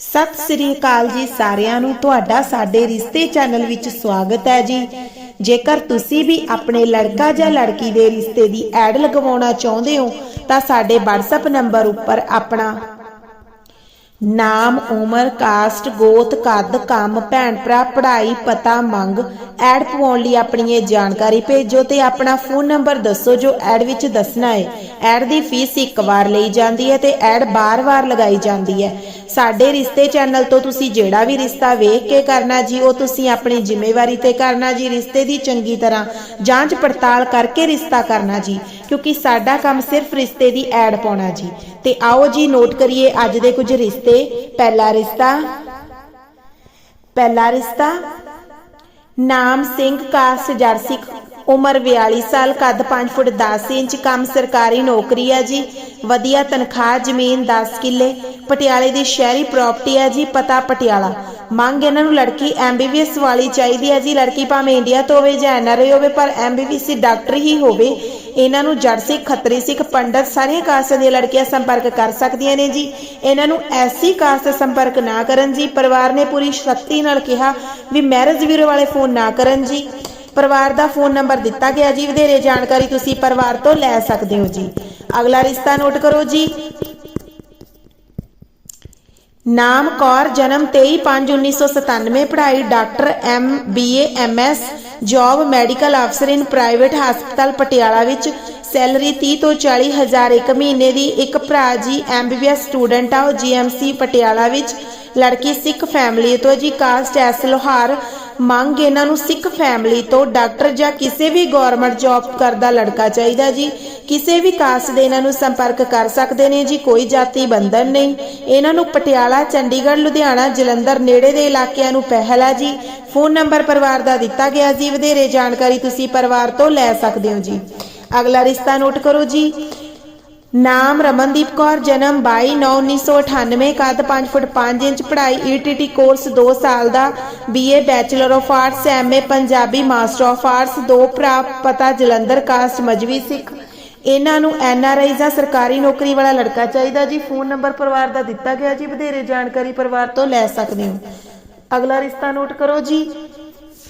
ਸਤਿ ਸ੍ਰੀ ਅਕਾਲ ਜੀ ਸਾਰਿਆਂ ਨੂੰ। ਤੁਹਾਡਾ ਸਾਡੇ ਰਿਸ਼ਤੇ ਚੈਨਲ ਵਿੱਚ ਸਵਾਗਤ ਹੈ ਜੀ। ਜੇਕਰ ਤੁਸੀਂ ਵੀ ਆਪਣੇ ਲੜਕਾ ਜਾਂ ਲੜਕੀ ਦੇ ਰਿਸ਼ਤੇ ਦੀ ਐਡ ਲਗਵਾਉਣਾ ਚਾਹੁੰਦੇ ਹੋ, ਤਾਂ ਸਾਡੇ WhatsApp ਨੰਬਰ ਉੱਪਰ ਆਪਣਾ ਨਾਮ, ਉਮਰ, ਕਾਸਟ, ਗੋਤ, ਕੱਦ, ਕੰਮ, ਭੈਣ ਭਰਾ, ਪੜ੍ਹਾਈ, ਪਤਾ, ਮੰਗ, ਐਡ ਪਵਾਉਣ ਲਈ ਆਪਣੀ ਇਹ ਜਾਣਕਾਰੀ ਭੇਜੋ ਤੇ ਆਪਣਾ ਫੋਨ ਨੰਬਰ ਦੱਸੋ ਜੋ ਐਡ ਵਿੱਚ ਦੱਸਣਾ ਹੈ। ਐਡ ਦੀ ਫੀਸ ਇੱਕ ਵਾਰ ਲਈ ਜਾਂਦੀ ਹੈ ਤੇ ਐਡ ਬਾਰ-ਬਾਰ ਲਗਾਈ ਜਾਂਦੀ ਹੈ। ਸਾਡੇ ਰਿਸ਼ਤੇ ਚੈਨਲ ਤੋਂ ਤੁਸੀਂ ਜਿਹੜਾ ਵੀ ਰਿਸ਼ਤਾ ਵੇਖ ਕੇ ਕਰਨਾ ਜੀ, ਉਹ ਤੁਸੀਂ ਆਪਣੀ ਜ਼ਿੰਮੇਵਾਰੀ ਤੇ ਕਰਨਾ ਜੀ, ਰਿਸ਼ਤੇ ਦੀ ਚੰਗੀ ਤਰ੍ਹਾਂ ਜਾਂਚ ਪੜਤਾਲ ਕਰਕੇ ਰਿਸ਼ਤਾ ਕਰਨਾ ਜੀ, ਕਿਉਂਕਿ ਸਾਡਾ ਕੰਮ ਸਿਰਫ ਰਿਸ਼ਤੇ ਦੀ ਐਡ ਪਾਉਣਾ ਜੀ। ਤੇ ਆਓ ਜੀ ਨੋਟ ਕਰੀਏ ਅੱਜ ਦੇ ਕੁਝ ਰਿਸ਼ਤੇ। ਪਹਿਲਾ ਰਿਸ਼ਤਾ। ਪਹਿਲਾ ਰਿਸ਼ਤਾ। ਨਾਮ ਸਿੰਘ ਕਾਸਟ ਜਰਸਿਕ ਉਮਰ 42 ਸਾਲ, ਕੱਦ 5 ਫੁੱਟ 10 ਇੰਚ, ਕੰਮ ਸਰਕਾਰੀ ਨੌਕਰੀ ਹੈ ਜੀ। ਵਧੀਆ ਤਨਖਾਹ, ਜ਼ਮੀਨ 10 ਕਿੱਲੇ। ਪਟਿਆਲੇ ਦੀ ਸ਼ਹਿਰੀ ਪ੍ਰਾਪਰਟੀ ਹੈ ਜੀ, ਪਤਾ ਪਟਿਆਲਾ। ਮੰਗ ਇਹਨਾਂ ਨੂੰ ਲੜਕੀ ਐਮਬੀਬੀਐਸ ਵਾਲੀ ਚਾਹੀਦੀ ਹੈ ਜੀ। ਲੜਕੀ ਭਾਵੇਂ ਇੰਡੀਆ ਤੋਂ ਹੋਵੇ ਜਾਂ ਐਨਆਰਆਈ ਹੋਵੇ, ਪਰ ਐਮਬੀਬੀਐਸ ਡਾਕਟਰ ਹੀ ਹੋਵੇ। ਇਹਨਾਂ ਨੂੰ ਜੜ ਸਿੱਖ, ਖੱਤਰੀ ਸਿੱਖ, ਪੰਡਤ ਸਾਰੀਆਂ ਕਾਸਟ ਦੀਆਂ ਲੜਕੀਆਂ ਸੰਪਰਕ ਕਰ ਸਕਦੀਆਂ ਨੇ ਜੀ। ਇਹਨਾਂ ਨੂੰ ਐਸੀ ਕਾਸਟ ਸੰਪਰਕ ਨਾ ਕਰਨ ਜੀ। ਪਰਿਵਾਰ ਨੇ ਪੂਰੀ ਸ਼ਕਤੀ ਨਾਲ ਕਿਹਾ ਵੀ ਮੈਰਿਜ ਬਿਊਰੋ ਵਾਲੇ ਫੋਨ ਨਾ ਕਰਨ ਜੀ। ਪਰਿਵਾਰ ਦਾ ਫੋਨ ਨੰਬਰ ਦਿੱਤਾ ਗਿਆ ਜੀ, ਵਧੇਰੇ ਜਾਣਕਾਰੀ ਤੁਸੀਂ ਪਰਿਵਾਰ ਤੋਂ ਲੈ ਸਕਦੇ ਹੋ ਜੀ। ਅਗਲਾ ਰਿਸ਼ਤਾ ਨੋਟ ਕਰੋ ਜੀ। ਨਾਮ ਕੌਰ, ਜਨਮ 23/5/1997 ਪੜ੍ਹਾਈ doctor M BA MS job medical ਅਫਸਰ ਇਨ ਪ੍ਰਾਈਵੇਟ ਹਸਪਤਾਲ ਪਟਿਆਲਾ ਵਿੱਚ, ਸੈਲਰੀ 30 ਤੋਂ 40 ਹਜ਼ਾਰ ਇੱਕ ਮਹੀਨੇ ਦੀ ਇੱਕ ਭਰਾ ਜੀ, ਐਮਬੀਬੀਐਸ ਸਟੂਡੈਂਟ ਆ, ਉਹ ਜੀਐਮਸੀ ਪਟਿਆਲਾ ਵਿੱਚ, ਲੜਕੀ ਸਿੱਖ ਫੈਮਿਲੀ ਤੋਂ ਜੀ, ਕਾਸਟ ਐਸ ਲੋਹਾਰ ਮੰਗ ਇਹਨਾਂ ਨੂੰ ਸਿੱਖ ਫੈਮਿਲੀ ਤੋਂ ਡਾਕਟਰ ਜਾਂ ਕਿਸੇ ਵੀ ਗਵਰਨਮੈਂਟ ਜੌਬ ਕਰਦਾ ਲੜਕਾ ਚਾਹੀਦਾ ਜੀ। ਕਿਸੇ ਵੀ ਕਾਸਟ ਦੇ ਇਹਨਾਂ ਨੂੰ ਸੰਪਰਕ ਕਰ ਸਕਦੇ ਨੇ ਜੀ, ਕੋਈ ਜਾਤੀ ਬੰਧਨ ਨਹੀਂ। ਇਹਨਾਂ ਨੂੰ ਪਟਿਆਲਾ, ਚੰਡੀਗੜ੍ਹ, ਲੁਧਿਆਣਾ, ਜਲੰਧਰ ਨੇੜੇ ਦੇ ਇਲਾਕਿਆਂ ਨੂੰ ਪਹਿਲ ਹੈ ਜੀ। ਫੋਨ ਨੰਬਰ ਪਰਿਵਾਰ ਦਾ ਦਿੱਤਾ ਗਿਆ ਜੀ। ਵਧੇਰੇ ਜਾਣਕਾਰੀ ਤੁਸੀਂ ਪਰਿਵਾਰ ਤੋਂ ਲੈ ਸਕਦੇ ਹੋ ਜੀ। ਅਗਲਾ ਰਿਸ਼ਤਾ ਨੋਟ ਕਰੋ ਜੀ। ਨਾਮ ਰਮਨਦੀਪ ਕੌਰ, ਜਨਮ 22/9/1998 ਕੱਦ 5 ਫੁੱਟ 5 ਇੰਚ, ਪੜ੍ਹਾਈ ਈਟੀਟੀ ਕੋਰਸ 2 ਸਾਲ ਦਾ BA bachelor of arts MA Punjabi master of arts ਦੋ ਭਰਾ, ਪਤਾ ਜਲੰਧਰ, ਕਾਸਟ ਮਜਵੀ ਸਿੱਖ। ਇਹਨਾਂ ਨੂੰ ਐਨਆਰਆਈ ਜਾਂ ਸਰਕਾਰੀ ਨੌਕਰੀ ਵਾਲਾ ਲੜਕਾ ਚਾਹੀਦਾ ਜੀ। ਫੋਨ ਨੰਬਰ ਪਰਿਵਾਰ ਦਾ ਦਿੱਤਾ ਗਿਆ ਜੀ। ਵਧੇਰੇ ਜਾਣਕਾਰੀ ਪਰਿਵਾਰ ਤੋਂ ਲੈ ਸਕਦੇ ਹੋ। ਅਗਲਾ ਰਿਸ਼ਤਾ ਨੋਟ ਕਰੋ ਜੀ।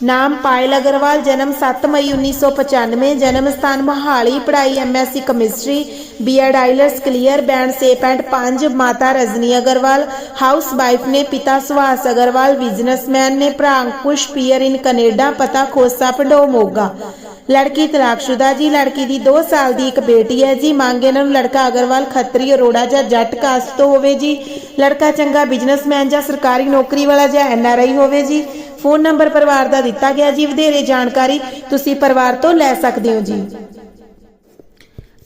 ਨਾਮ ਪਾਇਲ ਅਗਰਵਾਲ, ਜਨਮ 7 ਮਈ 1995 ਜਨਮ ਸਥਾਨ ਮੋਹਾਲੀ, ਪੜ੍ਹਾਈ MSc chemistry BEd IELTS clear, band 6.5 ਮਾਤਾ ਰਜਨੀ ਅਗਰਵਾਲ ਹਾਊਸ ਵਾਈਫ ਨੇ ਪਿਤਾ ਸੁਹਾਸ ਅਗਰਵਾਲ, ਬਿਜ਼ਨਸਮੈਨ ਨੇ ਭਰਾ ਅੰਕੁਸ਼, ਪੀਅਰ ਇਨ ਕੈਨੇਡਾ, ਪਤਾ ਖੋਸਾ ਪੰਡੋ ਮੋਗਾ। ਲੜਕੀ ਤਲਾਕਸ਼ੁਦਾ ਜੀ, ਲੜਕੀ ਦੀ 2 ਸਾਲ ਦੀ ਇੱਕ ਬੇਟੀ ਹੈ ਜੀ, ਮੰਗ ਇਹਨਾਂ ਨੂੰ ਲੜਕਾ ਅਗਰਵਾਲ ਖੱਤਰੀ, ਅਰੋੜਾ ਜਾਂ ਜੱਟ ਕਾਸਟ ਤੋਂ ਹੋਵੇ ਜੀ, ਲੜਕਾ ਚੰਗਾ ਬਿਜ਼ਨਸਮੈਨ ਜਾਂ ਸਰਕਾਰੀ ਨੌਕਰੀ ਵਾਲਾ ਜਾਂ ਐਨਆਰਆਈ ਹੋਵੇ ਜੀ ਫੋਨ ਨੰਬਰ ਪਰਿਵਾਰ ਦਾ ਦਿੱਤਾ ਗਿਆ ਜੀ, ਵਧੇਰੇ ਜਾਣਕਾਰੀ ਤੁਸੀਂ ਪਰਿਵਾਰ ਤੋਂ ਲੈ ਸਕਦੇ ਹੋ ਜੀ।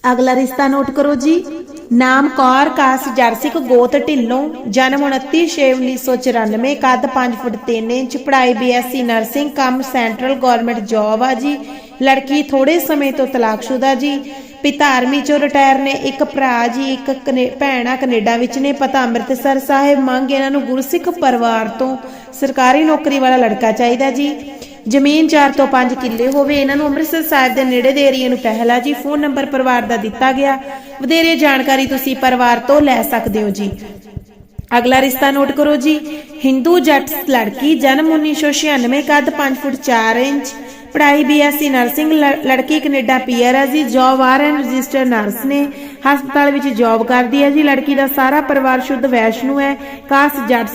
ਅਗਲਾ ਰਿਸ਼ਤਾ ਨੋਟ ਕਰੋ ਜੀ। ਨਾਮ ਕੌਰ, ਕਾਸ ਜਰਸਿਕ ਗੋਤ, ਢਿੱਲੋਂ, ਜਨਮ 29/6/1994 ਕੱਦ 5 ਫੁੱਟ 3 ਇੰਚ, ਪੜ੍ਹਾਈ ਬੀਐਸਸੀ ਨਰਸਿੰਗ, ਕੰਮ ਸੈਂਟਰਲ ਗਵਰਨਮੈਂਟ ਜੌਬ ਆ ਜੀ। ਲੜਕੀ ਥੋੜੇ ਸਮੇਂ ਤੋਂ ਤਲਾਕਸ਼ੁਦਾ ਜੀ। ਪਿਤਾ ਆਰਮੀ ਚੋਂ ਰਿਟਾਇਰ ਨੇ, ਇੱਕ ਭਰਾ ਜੀ, ਇੱਕ ਕਨੇ- ਕੈਨੇਡਾ ਵਿੱਚ ਨੇ, ਪਤਾ ਅੰਮ੍ਰਿਤਸਰ ਸਾਹਿਬ ਮੰਗ ਇਹਨਾਂ ਨੂੰ ਗੁਰਸਿੱਖ ਪਰਿਵਾਰ ਤੋਂ ਸਰਕਾਰੀ ਨੌਕਰੀ ਵਾਲਾ ਲੜਕਾ ਚਾਹੀਦਾ ਜੀ। ਜ਼ਮੀਨ 4 ਤੋਂ 5 ਕਿੱਲੇ ਹੋਵੇ, ਇਹਨਾਂ ਨੂੰ ਅੰਮ੍ਰਿਤਸਰ ਸਾਹਿਬ ਦੇ ਨੇੜੇ ਦੇ ਏਰੀਆ ਨੂੰ ਪਹਿਲਾ ਜੀ। ਫੋਨ ਨੰਬਰ ਪਰਿਵਾਰ ਦਾ ਦਿੱਤਾ ਗਿਆ। ਵਧੇਰੇ ਜਾਣਕਾਰੀ ਤੁਸੀਂ ਪਰਿਵਾਰ ਤੋਂ ਲੈ ਸਕਦੇ ਹੋ ਜੀ। ਅਗਲਾ ਰਿਸ਼ਤਾ ਨੋਟ ਕਰੋ ਜੀ। ਹਿੰਦੂ ਜੱਟ ਲੜਕੀ ਜਨਮ 1996 ਕੱਦ 5 ਫੁੱਟ 4 ਇੰਚ ਪੜ੍ਹਾਈ ਬੀਐਸਸੀ ਨਰਸਿੰਗ ਲੜਕੀ ਕੈਨੇਡਾ ਪੀਆਰ ਹੈ ਜੀ job R and register nurse ਨੇ। ਹਸਪਤਾਲ ਵਿੱਚ ਜੌਬ ਕਰਦੀ ਹੈ ਜੀ, ਲੜਕੀ ਦਾ ਸਾਰਾ ਪਰਿਵਾਰ ਸ਼ੁੱਧ ਵੈਸ਼ਨੂ ਹੈ, ਕਾਸ ਜੱਟ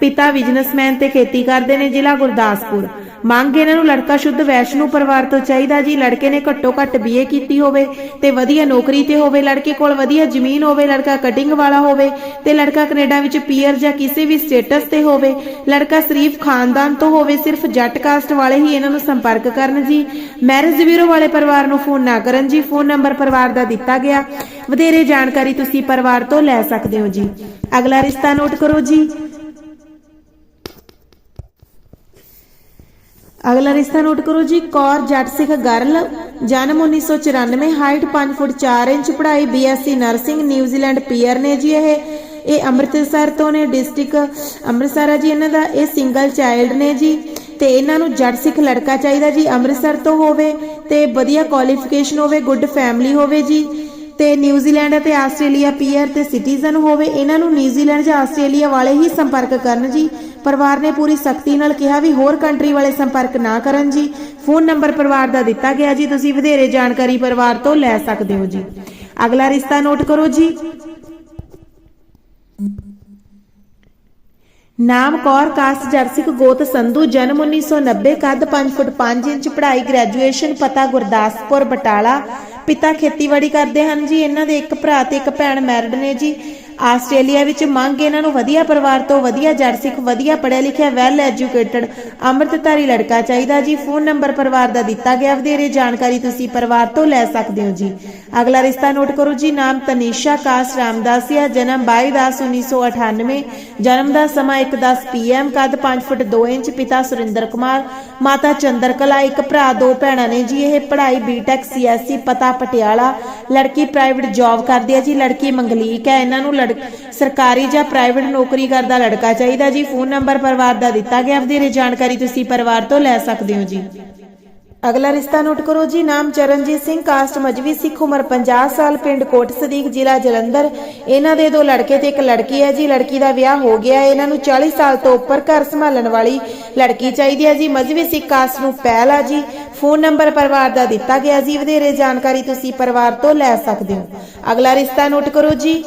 ਪਿਤਾ ਬਿਜ਼ਨਸਮੈਨ ਤੇ ਖੇਤੀ ਕਰਦੇ ਨੇ ਜ਼ਿਲ੍ਹਾ ਗੁਰਦਾਸਪੁਰ। ਮੰਗ ਇਹਨਾਂ ਨੂੰ ਲੜਕਾ ਸ਼ੁੱਧ ਵੈਸ਼ਨੂ ਪਰਿਵਾਰ ਤੋਂ ਚਾਹੀਦਾ ਜੀ। ਲੜਕੇ ਨੇ ਘੱਟੋ ਘੱਟ ਬੀਏ ਕੀਤੀ ਹੋਵੇ ਤੇ ਵਧੀਆ ਨੌਕਰੀ ਤੇ ਹੋਵੇ। ਲੜਕੇ ਕੋਲ ਵਧੀਆ ਜ਼ਮੀਨ ਹੋਵੇ, ਲੜਕਾ ਕਟਿੰਗ ਵਾਲਾ ਹੋਵੇ ਤੇ ਲੜਕਾ ਕੈਨੇਡਾ ਵਿੱਚ ਪੀਅਰ ਜਾਂ ਕਿਸੇ ਵੀ ਸਟੇਟਸ ਤੇ ਹੋਵੇ। ਲੜਕਾ ਸ਼ਰੀਫ ਖਾਨਦਾਨ ਤੋਂ ਹੋਵੇ, ਸਿਰਫ ਜੱਟ ਕਾਸਟ ਵਾਲੇ ਹੀ ਇਹਨਾਂ ਨੂੰ ਸੰਪਰਕ ਕਰਨ ਜੀ। ਮੈਰਿਜ ਬਿਊਰੋ ਵਾਲੇ ਪਰਿਵਾਰ ਨੂੰ ਫੋਨ ਨਾ ਕਰਨ ਜੀ। ਫੋਨ ਨੰਬਰ ਪਰਿਵਾਰ ਦਾ ਦਿੱਤਾ ਗਿਆ। ਵਧੇਰੇ ਜਾਣਕਾਰੀ ਤੁਸੀਂ ਪਰਿਵਾਰ ਤੋਂ ਲੈ ਸਕਦੇ ਹੋ ਜੀ। ਅਗਲਾ ਰਿਸ਼ਤਾ ਨੋਟ ਕਰੋ ਜੀ। ਅਗਲਾ ਰਿਸ਼ਤਾ ਨੋਟ ਕਰੋ ਜੀ, ਕੌਰ ਜੱਟ ਸਿੱਖ ਗਰਲ, ਜਨਮ 1994 ਹਾਈਟ 5 ਫੁੱਟ 4 ਇੰਚ, ਪੜ੍ਹਾਈ BSc nursing, New Zealand PR ਨੇ ਜੀ ਇਹ। ਇਹ ਅੰਮ੍ਰਿਤਸਰ ਤੋਂ ਨੇ, ਡਿਸਟ੍ਰਿਕਟ ਅੰਮ੍ਰਿਤਸਰ ਆ ਜੀ ਇਹਨਾਂ ਦਾ, ਇਹ ਸਿੰਗਲ ਚਾਈਲਡ ਨੇ ਜੀ। ਤੇ ਇਹਨਾਂ ਨੂੰ ਜੱਟ ਸਿੱਖ ਲੜਕਾ ਚਾਹੀਦਾ ਜੀ, ਅੰਮ੍ਰਿਤਸਰ ਤੋਂ ਹੋਵੇ ਤੇ ਵਧੀਆ ਕੁਆਲੀਫਿਕੇਸ਼ਨ ਹੋਵੇ ਗੁੱਡ ਫੈਮਿਲੀ ਹੋਵੇ ਜੀ। ਤੇ ਨਿਊਜ਼ੀਲੈਂਡ ਅਤੇ ਆਸਟ੍ਰੇਲੀਆ ਪੀਅਰ ਤੇ ਸਿਟੀਜ਼ਨ ਹੋਵੇ, ਇਹਨਾਂ ਨੂੰ ਨਿਊਜ਼ੀਲੈਂਡ ਜਾਂ ਆਸਟ੍ਰੇਲੀਆ ਵਾਲੇ ਹੀ ਸੰਪਰਕ ਕਰਨ ਜੀ। ਪਰਿਵਾਰ ਨੇ ਪੂਰੀ ਸਖਤੀ ਨਾਲ ਕਿਹਾ ਵੀ ਹੋਰ ਕੰਟਰੀ ਵਾਲੇ ਸੰਪਰਕ ਨਾ ਕਰਨ ਜੀ। ਫੋਨ ਨੰਬਰ ਪਰਿਵਾਰ ਦਾ ਦਿੱਤਾ ਗਿਆ ਜੀ। ਤੁਸੀਂ ਵਧੇਰੇ ਜਾਣਕਾਰੀ ਪਰਿਵਾਰ ਤੋਂ ਲੈ ਸਕਦੇ ਹੋ ਜੀ। ਅਗਲਾ ਰਿਸ਼ਤਾ ਨੋਟ ਕਰੋ ਜੀ। ਨਾਮ ਕੌਰ, ਕਾਸਟ ਜਰਸਿਕ, ਗੋਤ ਸੰਧੂ, ਜਨਮ 1990 ਕੱਦ 5 ਫੁੱਟ 5 ਇੰਚ, ਪੜ੍ਹਾਈ ਗ੍ਰੈਜੂਏਸ਼ਨ ਪਤਾ ਗੁਰਦਾਸਪੁਰ, ਬਟਾਲਾ। ਪਿਤਾ ਖੇਤੀਬਾੜੀ ਕਰਦੇ ਹਨ ਜੀ। ਇਹਨਾਂ ਦੇ ਇੱਕ ਭਰਾ ਤੇ ਇੱਕ ਭੈਣ ਮੈਰਿਡ ਨੇ ਜੀ। ਆਸਟ੍ਰੇਲੀਆ ਵਿੱਚ ਮੰਗ ਇਹਨਾਂ ਨੂੰ ਵਧੀਆ ਪਰਿਵਾਰ ਤੋਂ ਵਧੀਆ ਜੜ ਸਿੱਖ, ਵਧੀਆ ਪੜ੍ਹਿਆ ਲਿਖਿਆ ਵੈਲ ਐਜੂਕੇਟਡ ਅੰਮ੍ਰਿਤਧਾਰੀ ਲੜਕਾ ਚਾਹੀਦਾ ਜੀ। ਫੋਨ ਨੰਬਰ ਪਰਿਵਾਰ ਦਾ ਦਿੱਤਾ ਗਿਆ, ਵਧੇਰੇ ਜਾਣਕਾਰੀ ਤੁਸੀਂ ਪਰਿਵਾਰ ਤੋਂ ਲੈ ਸਕਦੇ ਹੋ ਜੀ। ਅਗਲਾ ਰਿਸ਼ਤਾ ਨੋਟ ਕਰੋ ਜੀ, ਨਾਮ ਤਨੀਸ਼ਾ ਕਾਸ ਰਾਮਦਾਸੀਆ ਜਨਮ 22/10/1998 ਜਨਮ ਦਾ ਸਮਾਂ 1:10 ਪੀਐਮ ਕੱਦ 5 ਫੁੱਟ 2 ਇੰਚ, ਪਿਤਾ ਸੁਰਿੰਦਰ ਕੁਮਾਰ, ਮਾਤਾ ਚੰਦਰ ਕਲਾ ਇੱਕ ਭਰਾ ਦੋ ਭੈਣਾਂ ਨੇ ਜੀ। ਇਹ ਪੜ੍ਹਾਈ ਬੀਟੈਕ ਸੀਐਸਸੀ ਪਤਾ ਪਟਿਆਲਾ। ਲੜਕੀ ਪ੍ਰਾਈਵੇਟ ਜੌਬ ਕਰਦੀ ਹੈ ਜੀ, ਲੜਕੀ ਮੰਗਲੀਕ ਹੈ ਇਹਨਾਂ ਨੂੰ ਲੜ ਸਰਕਾਰੀ ਜਾਂ ਪ੍ਰਾਈਵੇਟ ਨੌਕਰੀ ਕਰਦਾ ਲੜਕਾ ਚਾਹੀਦਾ ਜੀ। ਫੋਨ ਨੰਬਰ ਪਰਿਵਾਰ ਦਾ ਦਿੱਤਾ ਗਿਆ। ਵਧੇਰੇ ਜਾਣਕਾਰੀ ਤੁਸੀਂ ਪਰਿਵਾਰ ਤੋਂ ਲੈ ਸਕਦੇ ਹੋ ਜੀ। ਅਗਲਾ ਰਿਸ਼ਤਾ ਨੋਟ ਕਰੋ ਜੀ। ਨਾਮ ਚਰਨਜੀਤ ਸਿੰਘ, ਕਾਸਟ ਮਜਵੀ ਸਿੱਖ, ਉਮਰ 50 ਸਾਲ, ਪਿੰਡ ਕੋਟ ਸਦੀਕ, ਜ਼ਿਲ੍ਹਾ ਜਲੰਧਰ। ਇਹਨਾਂ ਦੇ ਦੋ ਲੜਕੇ ਤੇ ਇੱਕ ਲੜਕੀ ਹੈ ਜੀ। ਲੜਕੀ ਦਾ ਵਿਆਹ ਹੋ ਗਿਆ ਹੈ। ਇਹਨਾਂ ਨੂੰ 40 ਸਾਲ ਤੋਂ ਉੱਪਰ ਘਰ ਸੰਭਾਲਣ ਵਾਲੀ ਲੜਕੀ ਚਾਹੀਦੀ ਹੈ ਜੀ। ਮਜਵੀ ਸਿੱਖ, ਕਾਸਟ ਨੂੰ ਪਹਿਲ ਆ ਜੀ। ਫੋਨ ਨੰਬਰ ਪਰਿਵਾਰ ਦਾ ਦਿੱਤਾ ਗਿਆ ਜੀ। ਵਧੇਰੇ ਜਾਣਕਾਰੀ ਤੁਸੀਂ ਪਰਿਵਾਰ ਤੋਂ ਲੈ ਸਕਦੇ ਹੋ। ਅਗਲਾ ਰਿਸ਼ਤਾ ਨੋਟ ਕਰੋ ਜੀ।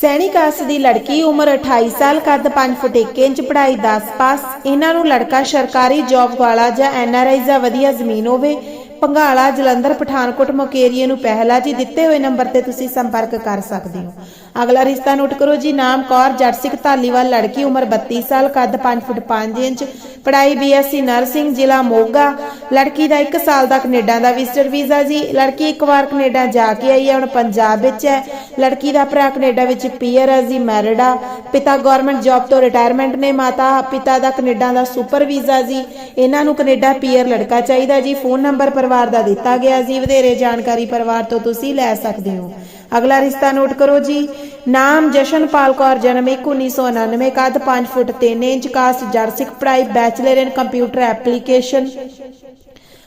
ਸੈਣੀ ਕਾਸਟ ਦੀ ਲੜਕੀ ਉਮਰ 28 ਸਾਲ, ਕੱਦ 5 ਫੁੱਟ 1 ਇੰਚ, ਪੜ੍ਹਾਈ 10 ਪਾਸ। ਇਹਨਾਂ ਨੂੰ ਲੜਕਾ ਸਰਕਾਰੀ ਜੌਬ ਵਾਲਾ ਜਾਂ ਐਨਆਰਆਈ ਜਾਂ ਵਧੀਆ ਜ਼ਮੀਨ ਹੋਵੇ। ਪੰਘਾਲਾ ਜਲੰਧਰ, ਪਠਾਨਕੋਟ, ਮੁਕੇਰੀਏ ਨੂੰ ਪਹਿਲਾ ਜੀ ਦਿੱਤੇ ਹੋਏ ਨੰਬਰ ਤੇ ਤੁਸੀਂ ਸੰਪਰਕ ਕਰ ਸਕਦੇ ਹੋ। ਅਗਲਾ ਰਿਸ਼ਤਾ ਨੋਟ ਕਰੋ ਜੀ, ਨਾਮ ਕੌਰ, ਜੱਟ ਸਿੱਖ ਧਾਲੀਵਾਲ, ਲੜਕੀ ਉਮਰ 32 ਸਾਲ, ਕੱਦ 5 ਫੁੱਟ 5 ਇੰਚ, ਪੜ੍ਹਾਈ ਬੀਐਸਸੀ ਨਰਸਿੰਗ ਜ਼ਿਲ੍ਹਾ ਮੋਗਾ। ਲੜਕੀ ਦਾ 1 ਸਾਲ ਦਾ ਕੈਨੇਡਾ ਦਾ ਵਿਜ਼ਟਰ ਵੀਜ਼ਾ ਜੀ। ਲੜਕੀ ਇੱਕ ਵਾਰ ਕੈਨੇਡਾ ਜਾ ਕੇ ਆਈ ਹੈ, ਹੁਣ ਪੰਜਾਬ ਵਿੱਚ ਹੈ। ਲੜਕੀ ਦਾ ਭਰਾ ਕੈਨੇਡਾ ਵਿੱਚ ਪੀਅਰ ਹੈ ਜੀ ਮੈਰਿਡ ਆ। ਪਿਤਾ ਗਵਰਨਮੈਂਟ ਜੌਬ ਤੋਂ ਰਿਟਾਇਰਮੈਂਟ ਨੇ, ਮਾਤਾ ਪਿਤਾ ਦਾ ਕੈਨੇਡਾ ਦਾ ਸੁਪਰ ਵੀਜ਼ਾ ਜੀ। ਇਹਨਾਂ ਨੂੰ ਕੈਨੇਡਾ ਪੀਅਰ ਲੜਕਾ ਚਾਹੀਦਾ ਜੀ। ਫੋਨ ਨੰਬਰ ਪਰਿਵਾਰ ਦਾ ਦਿੱਤਾ ਗਿਆ ਜੀ। ਵਧੇਰੇ ਜਾਣਕਾਰੀ ਪਰਿਵਾਰ ਤੋਂ ਤੁਸੀਂ ਲੈ ਸਕਦੇ ਹੋ। ਅਗਲਾ ਰਿਸ਼ਤਾ ਨੋਟ ਕਰੋ ਜੀ। ਨਾਮ ਜਸ਼ਨਪਾਲ ਕੌਰ, ਜਨਮ 1999 ਕੱਦ 5 foot 3 inch, caste Jat Sikh bachelor in computer application.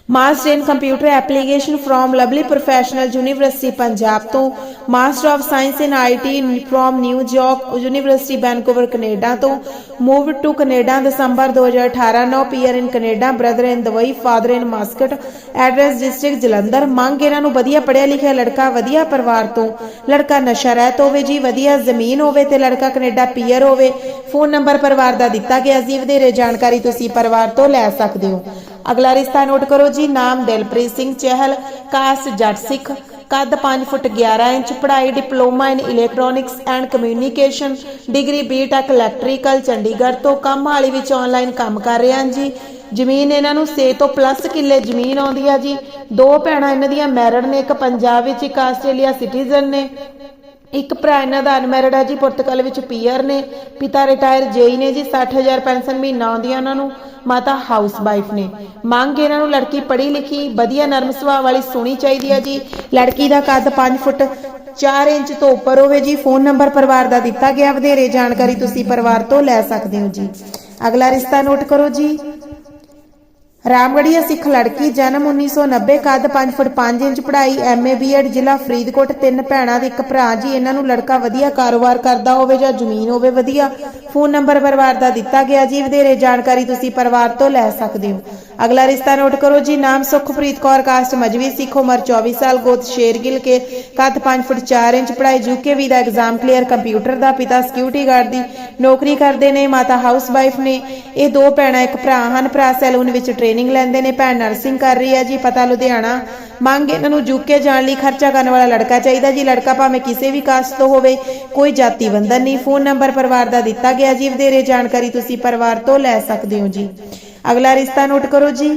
Master in computer application from Lovely Professional University Punjab ਤੋਂ master of science in IT from New York University Vancouver Canada ਤੋਂ moved to Canada December 2018 no PR in Canada brother in Dubai father in Muscat address district Jalandhar. ਮੰਗ ਇਹਨਾਂ ਨੂੰ ਵਧੀਆ ਪੜਿਆ ਲਿਖਿਆ ਲੜਕਾ, ਵਧੀਆ ਪਰਿਵਾਰ ਤੋਂ ਲੜਕਾ ਨਸ਼ਾ ਰਹਿਤ ਹੋਵੇ ਜੀ, ਵਧੀਆ ਜ਼ਮੀਨ ਹੋਵੇ ਤੇ ਲੜਕਾ ਕੈਨੇਡਾ ਪੀਅਰ ਹੋਵੇ। ਫੋਨ ਨੰਬਰ ਪਰਿਵਾਰ ਦਾ ਦਿੱਤਾ ਗਿਆ ਜੀ ਵਧੇਰੇ ਜਾਣਕਾਰੀ ਤੁਸੀਂ ਪਰਿਵਾਰ ਤੋਂ ਲੈ ਸਕਦੇ ਹੋ। ਅਗਲਾ ਰਿਸ਼ਤਾ ਨੋਟ ਕਰੋ ਜੀ, ਨਾਮ ਦਿਲਪ੍ਰੀਤ ਸਿੰਘ ਚਹਿਲ ਕਾਸਟ ਜੱਟ ਸਿੱਖ, ਕੱਦ 5 ਫੁੱਟ 11 ਇੰਚ, ਪੜ੍ਹਾਈ diploma in electronics and communication degree BTech electrical Chandigarh ਤੋਂ ਕੰਮ ਵਾਲੀ ਵਿੱਚ ਆਨਲਾਈਨ ਕੰਮ ਕਰ ਰਹੇ ਹਨ ਜੀ। ਜ਼ਮੀਨ ਇਹਨਾਂ ਨੂੰ 6 ਤੋਂ ਪਲੱਸ ਕਿੱਲੇ ਜ਼ਮੀਨ ਆਉਂਦੀ ਆ ਜੀ। ਦੋ ਭੈਣਾਂ ਇਹਨਾਂ ਦੀਆਂ ਮੈਰਿਡ ਨੇ, ਇੱਕ ਪੰਜਾਬ ਵਿੱਚ, ਇੱਕ ਆਸਟ੍ਰੇਲੀਆ ਸਿਟੀਜ਼ਨ ਨੇ। ਇੱਕ ਭਰਾ ਇਹਨਾਂ ਦਾ ਅਨਮੈਰਿਡ ਹੈ ਜੀ, ਪੁਰਤਗਾਲ ਵਿੱਚ ਪੀਅਰ ਨੇ। ਪਿਤਾ ਰਿਟਾਇਰ ਜੇਈ ਨੇ ਜੀ 60000 ਪੈਨਸ਼ਨ ਮਹੀਨਾ ਆਉਂਦੀ ਆ ਉਹਨਾਂ ਨੂੰ, ਮਾਤਾ ਹਾਊਸ ਵਾਈਫ ਨੇ। ਮੰਗ ਇਹਨਾਂ ਨੂੰ ਲੜਕੀ ਪੜ੍ਹੀ ਲਿਖੀ, ਵਧੀਆ ਨਰਮ ਸੁਭਾਅ ਵਾਲੀ ਸੋਹਣੀ ਚਾਹੀਦੀ ਹੈ ਜੀ। ਲੜਕੀ ਦਾ ਕੱਦ 5 ਫੁੱਟ 4 ਇੰਚ ਤੋਂ ਉੱਪਰ ਹੋਵੇ ਜੀ ਫੋਨ ਨੰਬਰ ਪਰਿਵਾਰ ਦਾ ਦਿੱਤਾ ਗਿਆ, ਵਧੇਰੇ ਜਾਣਕਾਰੀ ਤੁਸੀਂ ਪਰਿਵਾਰ ਤੋਂ ਲੈ ਸਕਦੇ ਹੋ ਜੀ। ਅਗਲਾ ਰਿਸ਼ਤਾ ਨੋਟ ਕਰੋ ਜੀ। ਰਾਮਗੜੀਆ ਸਿੱਖ ਲੜਕੀ ਜਨਮ 1990 ਕੱਦ 5 ਫੁੱਟ 5 ਇੰਚ ਪੜ੍ਹਾਈ ਐਮਏ ਬੀਐਡ ਜ਼ਿਲ੍ਹਾ ਫਰੀਦਕੋਟ, ਤਿੰਨ ਭੈਣਾਂ ਦੇ ਇੱਕ ਭਰਾ ਜੀ। ਇਹਨਾਂ ਨੂੰ ਲੜਕਾ ਵਧੀਆ ਕਾਰੋਬਾਰ ਕਰਦਾ ਹੋਵੇ ਜਾਂ ਜ਼ਮੀਨ ਹੋਵੇ ਵਧੀਆ, ਫੋਨ ਨੰਬਰ ਪਰਿਵਾਰ ਦਾ ਦਿੱਤਾ ਗਿਆ ਜੀ। ਵਧੇਰੇ ਜਾਣਕਾਰੀ ਤੁਸੀਂ ਪਰਿਵਾਰ ਤੋਂ ਲੈ ਸਕਦੇ ਹੋ। ਅਗਲਾ ਰਿਸ਼ਤਾ ਨੋਟ ਕਰੋ ਜੀ, ਨਾਮ ਸੁਖਪ੍ਰੀਤ ਕੌਰ, ਕਾਸਟ ਮਜਵੀ ਸਿੱਖ ਉਮਰ 24 ਸਾਲ ਗੋਤ ਸ਼ੇਰਗਿਲ ਕੇ, ਕੱਦ 5 ਫੁੱਟ 4 ਇੰਚ, ਪੜ੍ਹਾਈ ਯੂਕੇਵੀ ਦਾ ਐਗਜ਼ਾਮ ਕਲੀਅਰ ਕੰਪਿਊਟਰ ਦਾ ਪਿਤਾ ਸਿਕਿਉਰਿਟੀ ਗਾਰਡ ਦੀ ਨੌਕਰੀ ਕਰਦੇ ਨੇ, ਮਾਤਾ ਹਾਊਸ ਵਾਈਫ ਨੇ, ਇਹ ਦੋ ਭੈਣਾਂ, ਇੱਕ ਭਰਾ ਹਨ, ਭਰਾ ਸੈਲੂਨ ਵਿੱਚ ਟ੍ਰੇਨਿੰਗ ਲੈਂਦੇ ਨੇ, ਭੈਣ ਨਰਸਿੰਗ ਕਰ ਰਹੀ ਹੈ ਜੀ, ਪਤਾ ਲੁਧਿਆਣਾ, ਮੰਗ ਇਹਨਾਂ ਨੂੰ ਯੂਕੇ ਜਾਣ ਲਈ ਖਰਚਾ ਕਰਨ ਵਾਲਾ ਲੜਕਾ ਚਾਹੀਦਾ ਜੀ, ਲੜਕਾ ਭਾਵੇਂ ਕਿਸੇ ਵੀ ਕਾਸਟ ਤੋਂ ਹੋਵੇ, ਕੋਈ ਜਾਤੀ ਬੰਧਨ ਨਹੀਂ, ਫੋਨ ਨੰਬਰ ਪਰਿਵਾਰ ਦਾ ਦਿੱਤਾ ਗਿਆ ਜੀ, ਵਧੇਰੇ ਜਾਣਕਾਰੀ ਤੁਸੀਂ ਪਰਿਵਾਰ ਤੋਂ ਲੈ ਸਕਦੇ ਹੋ ਜੀ। ਅਗਲਾ ਰਿਸ਼ਤਾ ਨੋਟ ਕਰੋ ਜੀ।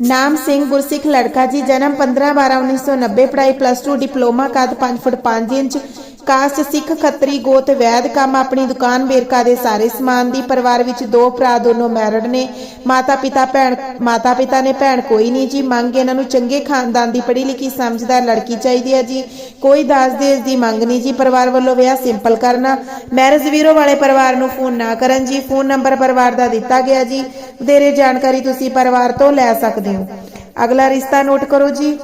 ਨਾਮ ਸਿੰਘ ਗੁਰਸਿੱਖ ਲੜਕਾ ਜੀ, ਜਨਮ 15 12 1990 ਪੜ੍ਹਾਈ ਪਲੱਸ 2 ਡਿਪਲੋਮਾ, ਕੱਦ 5 foot 5 inch caste Sikh Khatri, ਗੋਤ, ਵੈਦ ਕੰਮ, ਆਪਣੀ ਦੁਕਾਨ ਵੇਰਕਾ ਦੇ ਸਾਰੇ ਸਮਾਨ ਦੀ ਪਰਿਵਾਰ ਵਿੱਚ ਦੋ ਭਰਾ, ਦੋਨੋਂ ਮੈਰਿਡ ਨੇ। ਮਾਤਾ ਪਿਤਾ ਭੈਣ ਮਾਤਾ ਪਿਤਾ ਨੇ ਭੈਣ ਕੋਈ ਨਹੀਂ ਜੀ। ਮੰਗ ਇਹਨਾਂ ਨੂੰ ਚੰਗੇ ਖਾਨਦਾਨ ਦੀ ਪੜ੍ਹੀ ਲਿਖੀ ਸਮਝਦਾਰ ਲੜਕੀ ਚਾਹੀਦੀ ਹੈ ਜੀ। ਕੋਈ ਦਾਜ ਦੇਜ ਦੀ ਮੰਗ ਨਹੀਂ ਜੀ ਪਰਿਵਾਰ ਵੱਲੋਂ ਵਿਆਹ ਸਿੰਪਲ ਕਰਨਾ। ਮੈਰਿਜ ਵੀਰੋ ਵਾਲੇ ਪਰਿਵਾਰ ਨੂੰ ਫੋਨ ਨਾ ਕਰਨ ਜੀ। ਫੋਨ ਨੰਬਰ ਪਰਿਵਾਰ ਦਾ ਦਿੱਤਾ ਗਿਆ ਜੀ। ਵਧੇਰੇ ਜਾਣਕਾਰੀ ਤੁਸੀਂ ਪਰਿਵਾਰ ਤੋਂ ਲੈ ਸਕਦੇ ਹੋ। ਅਗਲਾ ਰਿਸ਼ਤਾ ਨੋਟ ਕਰੋ ਜੀ।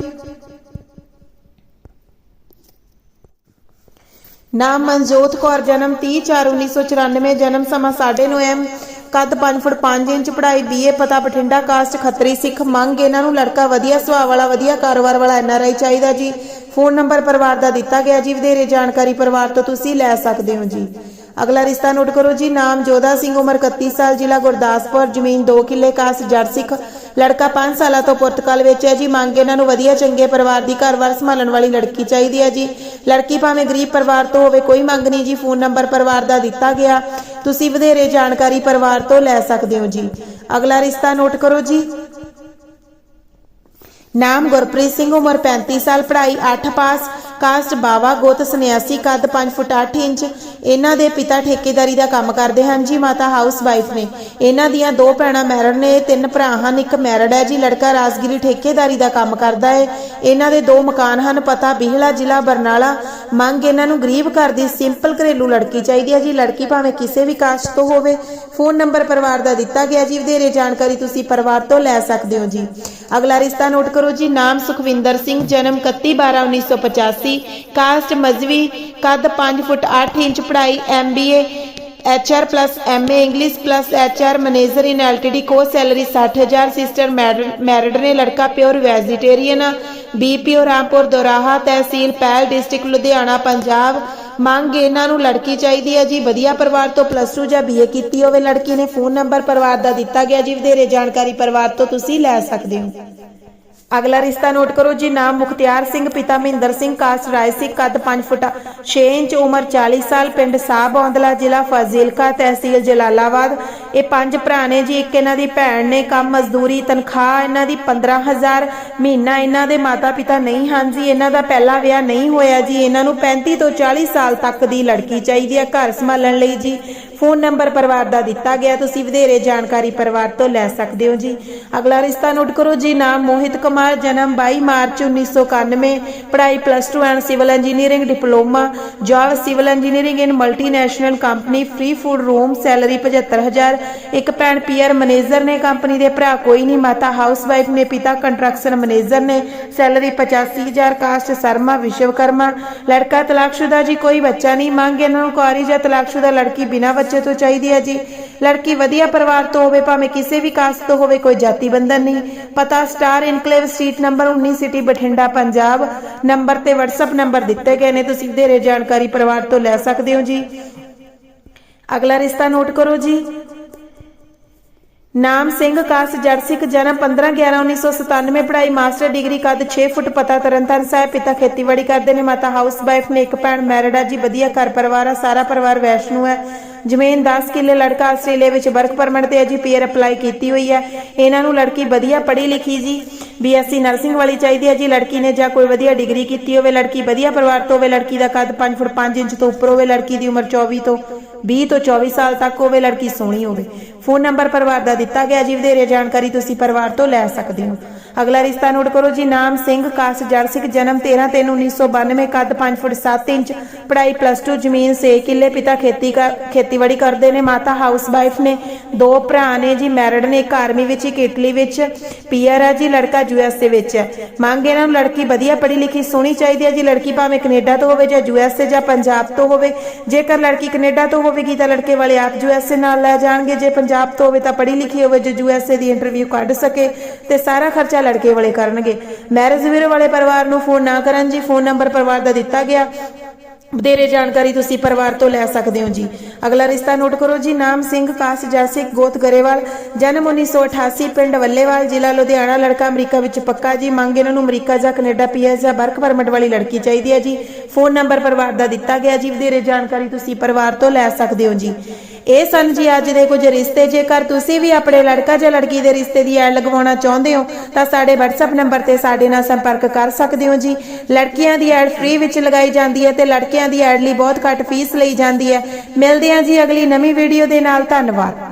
ਨਾਮ ਮਨਜੋਤ ਕੌਰ, ਜਨਮ 30/4/1994 ਜਨਮ ਸਮਾਂ 9:30 ਐਮ, ਕੱਦ 5 ਫੁੱਟ 5 ਇੰਚ, ਪੜ੍ਹਾਈ ਬੀਏ ਪਤਾ ਬਠਿੰਡਾ, ਕਾਸਟ ਖੱਤਰੀ, ਸਿੱਖ ਮੰਗ, ਇਹਨਾਂ ਨੂੰ ਲੜਕਾ ਵਧੀਆ ਸੁਭਾਅ ਵਾਲਾ, ਵਧੀਆ ਕਾਰੋਬਾਰ ਵਾਲਾ ਐਨਆਰਆਈ ਚਾਹੀਦਾ ਜੀ। ਫੋਨ ਨੰਬਰ ਪਰਿਵਾਰ ਦਾ ਦਿੱਤਾ ਗਿਆ ਜੀ, ਵਧੇਰੇ ਜਾਣਕਾਰੀ ਪਰਿਵਾਰ ਤੋਂ ਤੁਸੀਂ ਲੈ ਸਕਦੇ ਹੋ ਜੀ। ਅਗਲਾ ਰਿਸ਼ਤਾ ਨੋਟ ਕਰੋ ਜੀ, ਨਾਮ ਜੋਦਾ ਸਿੰਘ, ਉਮਰ 31 ਸਾਲ, ਜ਼ਿਲ੍ਹਾ ਗੁਰਦਾਸਪੁਰ, ਜ਼ਮੀਨ 2 ਕਿੱਲੇ, ਕਾਸਟ ਜੱਟ ਸਿੱਖ ਲੜਕਾ 5 ਸਾਲਾਂ ਤੋਂ ਪੁਰਤਗਾਲ ਵਿੱਚ ਹੈ ਜੀ। ਮੰਗ ਇਹਨਾਂ ਨੂੰ ਵਧੀਆ, ਚੰਗੇ ਪਰਿਵਾਰ ਦੀ ਘਰ-ਬਾਰ ਸੰਭਾਲਣ ਵਾਲੀ ਲੜਕੀ ਚਾਹੀਦੀ ਹੈ ਜੀ। ਲੜਕੀ ਭਾਵੇਂ ਗਰੀਬ ਪਰਿਵਾਰ ਤੋਂ ਹੋਵੇ, ਕੋਈ ਮੰਗ ਨਹੀਂ ਜੀ। ਫੋਨ ਨੰਬਰ ਪਰਿਵਾਰ ਦਾ ਦਿੱਤਾ ਗਿਆ। ਤੁਸੀਂ ਵਧੇਰੇ ਜਾਣਕਾਰੀ ਪਰਿਵਾਰ ਤੋਂ ਲੈ ਸਕਦੇ ਹੋ ਜੀ। ਅਗਲਾ ਰਿਸ਼ਤਾ ਨੋਟ ਕਰੋ ਜੀ। ਨਾਮ ਗੁਰਪ੍ਰੀਤ ਸਿੰਘ, ਉਮਰ 35 ਸਾਲ, ਪੜ੍ਹਾਈ 8 ਪਾਸ। ਕਾਸਟ ਬਾਵਾ ਗੋਤ ਸੰਨਿਆਸੀ ਕੱਦ 5 ਫੁੱਟ 8 ਇੰਚ। ਇਹਨਾਂ ਦੇ ਪਿਤਾ ਠੇਕੇਦਾਰੀ ਦਾ ਕੰਮ ਕਰਦੇ ਹਨ ਜੀ, ਮਾਤਾ ਹਾਊਸ ਵਾਈਫ ਨੇ। ਇਹਨਾਂ ਦੀਆਂ ਦੋ ਭੈਣਾਂ ਮੈਰਿਡ ਨੇ, ਤਿੰਨ ਭਰਾ ਹਨ, ਇੱਕ ਮੈਰਿਡ ਹੈ ਜੀ, ਲੜਕਾ ਰਾਜਗਿਰੀ ਠੇਕੇਦਾਰੀ ਦਾ ਕੰਮ ਕਰਦਾ ਹੈ। ਇਹਨਾਂ ਦੇ ਦੋ ਮਕਾਨ ਹਨ, ਪਤਾ ਬਿਹਲਾ, ਜ਼ਿਲ੍ਹਾ ਬਰਨਾਲਾ। ਮੰਗ ਇਹਨਾਂ ਨੂੰ ਗਰੀਬ ਘਰ ਦੀ ਸਿੰਪਲ ਘਰੇਲੂ ਲੜਕੀ ਚਾਹੀਦੀ ਹੈ ਜੀ। ਲੜਕੀ ਭਾਵੇਂ ਕਿਸੇ ਵੀ ਕਾਸਟ ਤੋਂ ਹੋਵੇ, ਫੋਨ ਨੰਬਰ ਪਰਿਵਾਰ ਦਾ ਦਿੱਤਾ ਗਿਆ ਜੀ। ਵਧੇਰੇ ਜਾਣਕਾਰੀ ਤੁਸੀਂ ਪਰਿਵਾਰ ਤੋਂ ਲੈ ਸਕਦੇ ਹੋ ਜੀ। ਅਗਲਾ ਰਿਸ਼ਤਾ ਨੋਟ ਕਰੋ ਜੀ, ਨਾਮ ਸੁਖਵਿੰਦਰ ਸਿੰਘ, ਜਨਮ 31/12/1985 ਕਾਸਟ ਮਜ਼ਵੀ, ਕੱਦ 5 ਫੁੱਟ 8 ਇੰਚ ਪੜ੍ਹਾਈ MBA HR plus MA English plus HR manager in LTD ਕੋ ਸੈਲਰੀ 60000 ਸਿਸਟਰ ਮੈਰਿਡ ਨੇ ਲੜਕਾ pure vegetarian BPO Rampur Doraha ਤਹਿਸੀਲ ਪੈਲ ਡਿਸਟ੍ਰਿਕਟ ਲੁਧਿਆਣਾ ਪੰਜਾਬ ਮੰਗ ਇਹਨਾਂ ਨੂੰ ਲੜਕੀ ਚਾਹੀਦੀ ਹੈ ਜੀ। ਵਧੀਆ ਪਰਿਵਾਰ ਤੋਂ ਪਲੱਸ 2 ਜਾਂ ਬੀਏ ਕੀਤੀ ਹੋਵੇ। ਲੜਕੀ ਨੇ ਫੋਨ ਨੰਬਰ ਪਰਿਵਾਰ ਦਾ ਦਿੱਤਾ ਗਿਆ ਜੀ। ਵਧੇਰੇ ਜਾਣਕਾਰੀ ਪਰਿਵਾਰ ਤੋਂ ਤੁਸੀਂ ਲੈ ਸਕਦੇ ਹੋ। ਅਗਲਾ ਰਿਸ਼ਤਾ ਨੋਟ ਕਰੋ ਜੀ, ਨਾਮ ਮੁਖਤਿਆਰ ਸਿੰਘ, ਪਿਤਾ ਮਹਿੰਦਰ ਸਿੰਘ ਕਾਸਟ ਰਾਏ ਸਿੰਘ, ਕੱਦ 5 ਫੁੱਟ 6 ਇੰਚ ਉਮਰ 40 ਸਾਲ, ਪਿੰਡ ਸਾਹ ਬੌਂਦਲਾ ਜ਼ਿਲ੍ਹਾ ਫਾਜ਼ਿਲਕਾ ਤਹਿਸੀਲ ਜਲਾਲਾਬਾਦ। ਇਹ ਪੰਜ ਭਰਾ ਨੇ ਜੀ, ਇੱਕ ਇਹਨਾਂ ਦੀ ਭੈਣ ਨੇ ਕੰਮ, ਮਜ਼ਦੂਰੀ, ਤਨਖਾਹ, ਇਹਨਾਂ ਦੀ 15000 ਮਹੀਨਾ, ਇਹਨਾਂ ਦੇ ਮਾਤਾ ਪਿਤਾ ਨਹੀਂ ਹਨ ਜੀ, ਇਹਨਾਂ ਦਾ ਪਹਿਲਾ ਵਿਆਹ ਨਹੀਂ ਹੋਇਆ ਜੀ, ਇਹਨਾਂ ਨੂੰ 35 ਤੋਂ 40 ਸਾਲ ਤੱਕ ਦੀ ਲੜਕੀ ਚਾਹੀਦੀ ਹੈ, ਘਰ ਸੰਭਾਲਣ ਲਈ ਜੀ। ਫੋਨ ਨੰਬਰ ਪਰਿਵਾਰ ਦਾ ਦਿੱਤਾ ਗਿਆ, ਤੁਸੀਂ ਵਧੇਰੇ ਜਾਣਕਾਰੀ ਪਰਿਵਾਰ ਤੋਂ ਲੈ ਸਕਦੇ ਹੋ ਜੀ। ਅਗਲਾ ਰਿਸ਼ਤਾ ਨੋਟ ਕਰੋ ਜੀ, ਨਾਮ ਮੋਹਿਤ ਕੁਮਾਰ, ਜਨਮ 22 ਮਾਰਚ 1991 ਪੜ੍ਹਾਈ plus 2 and civil engineering diploma job civil engineering in multinational company free food room salary 75000 ਇੱਕ ਭੈਣ ਪੀਆਰ ਮੈਨੇਜਰ ਨੇ ਕੰਪਨੀ ਦੇ ਭਰਾ, ਕੋਈ ਨਹੀਂ, ਮਾਤਾ ਹਾਊਸਵਾਈਫ ਨੇ, ਪਿਤਾ ਕੰਟਰੈਕਸ਼ਨ ਮੈਨੇਜਰ ਨੇ ਸੈਲਰੀ 85000 ਕਾਸਟ ਸਰਮਾ, ਵਿਸ਼ਵਕਰਮਾ। ਲੜਕਾ ਤਲਾਕਸ਼ੁਦਾ ਜੀ, ਕੋਈ ਬੱਚਾ ਨਹੀਂ, ਮੰਗ ਇਹਨਾਂ ਨੂੰ ਕੁਆਰੀ ਜਾਂ ਤਲਾਕਸ਼ੁਦਾ ਲੜਕੀ ਬਿਨਾਂ ਬੱਚੇ ਤੋਂ ਚਾਹੀਦੀ ਹੈ ਜੀ। ਲੜਕੀ ਵਧੀਆ ਪਰਿਵਾਰ ਤੋਂ ਹੋਵੇ, ਭਾਵੇਂ ਕਿਸੇ ਵੀ ਕਾਸਟ ਤੋਂ ਹੋਵੇ, ਕੋਈ ਜਾਤੀ ਬੰਧਨ ਨਹੀਂ। ਪਤਾ, star enclave street number 19 city Bathinda, Punjab. Number ਤੇ WhatsApp ਨੰਬਰ ਦਿੱਤੇ ਗਏ ਨੇ, ਤੁਸੀਂ ਵਧੇਰੇ ਜਾਣਕਾਰੀ ਪਰਿਵਾਰ ਤੋਂ ਲੈ ਸਕਦੇ ਹੋ ਜੀ। ਅਗਲਾ ਰਿਸ਼ਤਾ ਨੋਟ ਕਰੋ ਜੀ। ਨਾਮ ਸਿੰਘ ਕਾਸ ਜੱਟ ਸਿੱਖ, ਜਨਮ 15/11/1997 ਪੜ੍ਹਾਈ ਮਾਸਟਰ ਡਿਗਰੀ ਕੱਦ 6 ਫੁੱਟ ਪਤਾ, ਤਰਨਤਾਰਨ ਸਾਹਿਬ, ਪਿਤਾ ਖੇਤੀਬਾੜੀ ਕਰਦੇ ਨੇ, ਮਾਤਾ ਹਾਊਸ ਵਾਈਫ ਨੇ, ਇੱਕ ਭੈਣ ਮੈਰਿਡ ਆ ਜੀ, ਵਧੀਆ ਘਰ ਪਰਿਵਾਰ ਆ, ਸਾਰਾ ਪਰਿਵਾਰ ਵੈਸ਼ਨੂ ਹੈ। ਜ਼ਮੀਨ 10 ਕਿੱਲੇ ਲੜਕਾ ਆਸਟ੍ਰੇਲੀਆ ਵਿੱਚ ਵਰਕ ਪਰਮਿਟ ਤੇ ਹੈ ਜੀ ਅਪਲਾਈ ਕੀਤੀ ਹੋਈ ਹੈ। ਇਹਨਾਂ ਨੂੰ ਲੜਕੀ ਵਧੀਆ ਪੜ੍ਹੀ ਲਿਖੀ ਜੀ। ਬੀਐਸਸੀ ਨਰਸਿੰਗ ਵਾਲੀ ਚਾਹੀਦੀ ਹੈ ਜੀ। ਲੜਕੀ ਨੇ ਜਾਂ ਕੋਈ ਵਧੀਆ ਡਿਗਰੀ ਕੀਤੀ ਹੋਵੇ, ਲੜਕੀ ਵਧੀਆ ਪਰਿਵਾਰ ਤੋਂ ਹੋਵੇ, ਲੜਕੀ ਦਾ ਕੱਦ 5 ਫੁੱਟ 5 ਇੰਚ ਤੋਂ ਉੱਪਰ ਹੋਵੇ, ਲੜਕੀ ਦੀ ਉਮਰ 24 ਤੋਂ 20 ਤੋਂ 24 ਸਾਲ ਤੱਕ ਹੋਵੇ, ਲੜਕੀ ਸੋਹਣੀ ਹੋਵੇ। ਫੋਨ ਨੰਬਰ ਪਰਿਵਾਰ ਦਾ ਦਿੱਤਾ ਗਿਆ ਜੀ, ਵਧੇਰੇ ਜਾਣਕਾਰੀ ਤੁਸੀਂ ਪਰਿਵਾਰ ਤੋਂ ਲੈ ਸਕਦੇ ਹੋ। ਅਗਲਾ ਰਿਸ਼ਤਾ ਨੋਟ ਕਰੋ ਜੀ, ਨਾਮ ਸਿੰਘ, ਕਾਸ, ਜੜ ਸਿੱਖ ਜਨਮ 13/3/1992 ਕੱਦ 5 ਫੁੱਟ 7 ਇੰਚ, ਪੜ੍ਹਾਈ ਪਲੱਸ 2 ਜ਼ਮੀਨ 6 ਕਿੱਲੇ, ਪਿਤਾ ਖੇਤੀ ਖੇਤੀਬਾੜੀ ਕਰਦੇ ਨੇ, ਮਾਤਾ ਹਾਊਸ ਵਾਈਫ ਨੇ, ਦੋ ਭਰਾ ਨੇ ਜੀ ਮੈਰਿਡ ਨੇ, ਇੱਕ ਆਰਮੀ ਵਿੱਚ, ਇੱਕ ਇਟਲੀ ਵਿੱਚ ਪੀਆਰ ਆ ਜੀ, ਲੜਕਾ ਯੂਐਸ ਦੇ ਵਿੱਚ ਹੈ। ਮੰਗ ਇਹਨਾਂ ਨੂੰ ਲੜਕੀ ਵਧੀਆ ਪੜ੍ਹੀ ਲਿਖੀ, ਸੋਹਣੀ ਚਾਹੀਦੀ ਹੈ ਜੀ, ਲੜਕੀ ਭਾਵੇਂ ਕੈਨੇਡਾ ਤੋਂ ਹੋਵੇ ਜਾਂ ਯੂਐਸਏ ਜਾਂ ਪੰਜਾਬ ਤੋਂ ਹੋਵੇ। ਜੇਕਰ ਲੜਕੀ ਕੈਨੇਡਾ ਤੋਂ ਹੋਵੇਗੀ ਤਾਂ ਲੜਕੇ ਵਾਲੇ ਆਪ ਯੂਐਸਏ ਨਾਲ ਲੈ ਜਾਣਗੇ, ਜੇ ਪੰਜਾਬ ਤੋਂ ਹੋਵੇ ਤਾਂ ਪੜ੍ਹੀ ਲਿਖੀ ਹੋਵੇ, ਜੋ ਯੂਐਸਏ ਦੀ ਇੰਟਰਵਿਊ ਕੱਢ ਸਕੇ ਤੇ ਸਾਰਾ ਖਰਚਾ ਲੜਕੇ ਵਾਲੇ ਕਰਨਗੇ। ਮੈਰਿਜ ਵੀਰੋ ਵਾਲੇ ਪਰਿਵਾਰ ਨੂੰ ਫੋਨ ਨਾ ਕਰਨ ਜੀ ਫੋਨ ਨੰਬਰ ਪਰਿਵਾਰ ਦਾ ਦਿੱਤਾ ਗਿਆ। ਵਧੇਰੇ ਜਾਣਕਾਰੀ ਤੁਸੀਂ ਪਰਿਵਾਰ ਤੋਂ ਲੈ ਸਕਦੇ ਹੋ ਜੀ। ਅਗਲਾ ਰਿਸ਼ਤਾ ਨੋਟ ਕਰੋ ਜੀ, ਨਾਮ ਸਿੰਘ, ਕਾਸ ਜਰਸਿਕ ਗੋਤ, ਗਰੇਵਾਲ। ਜਨਮ 1988 ਪਿੰਡ ਵੱਲੇਵਾਲ, ਜ਼ਿਲ੍ਹਾ ਲੁਧਿਆਣਾ। ਲੜਕਾ ਅਮਰੀਕਾ ਵਿੱਚ ਪੱਕਾ ਜੀ। ਮੰਗ ਇਹਨਾਂ ਨੂੰ ਅਮਰੀਕਾ ਜਾਂ ਕੈਨੇਡਾ ਪੀਐਸ ਜਾਂ ਵਰਕ ਪਰਮਿਟ ਵਾਲੀ ਲੜਕੀ ਚਾਹੀਦੀ ਹੈ ਜੀ। ਫੋਨ ਨੰਬਰ ਪਰਿਵਾਰ ਦਾ ਦਿੱਤਾ ਗਿਆ ਜੀ। ਵਧੇਰੇ ਜਾਣਕਾਰੀ ਤੁਸੀਂ ਪਰਿਵਾਰ ਤੋਂ ਲੈ ਸਕਦੇ ਹੋ ਜੀ। ਇਹ ਸਨ ਜੀ, ਅੱਜ ਦੇ ਕੁਝ ਰਿਸ਼ਤੇ ਜੇਕਰ ਤੁਸੀਂ ਵੀ ਆਪਣੇ ਲੜਕਾ ਜਾਂ ਲੜਕੀ ਦੇ ਰਿਸ਼ਤੇ ਦੀ ਐਡ ਲਗਵਾਉਣਾ ਚਾਹੁੰਦੇ ਹੋ, ਤਾਂ ਸਾਡੇ WhatsApp ਨੰਬਰ ਤੇ ਸਾਡੇ ਨਾਲ ਸੰਪਰਕ ਕਰ ਸਕਦੇ ਹੋ ਜੀ। ਲੜਕੀਆਂ ਦੀ ਐਡ ਫ੍ਰੀ ਵਿੱਚ ਲਗਾਈ ਜਾਂਦੀ ਹੈ ਤੇ ਲੜਕਿਆਂ ਦੀ ਐਡ ਲਈ ਬਹੁਤ ਘੱਟ ਫੀਸ ਲਈ ਜਾਂਦੀ ਹੈ। ਮਿਲਦੇ ਹਾਂ ਜੀ ਅਗਲੀ ਨਵੀਂ ਵੀਡੀਓ ਦੇ ਨਾਲ। ਧੰਨਵਾਦ।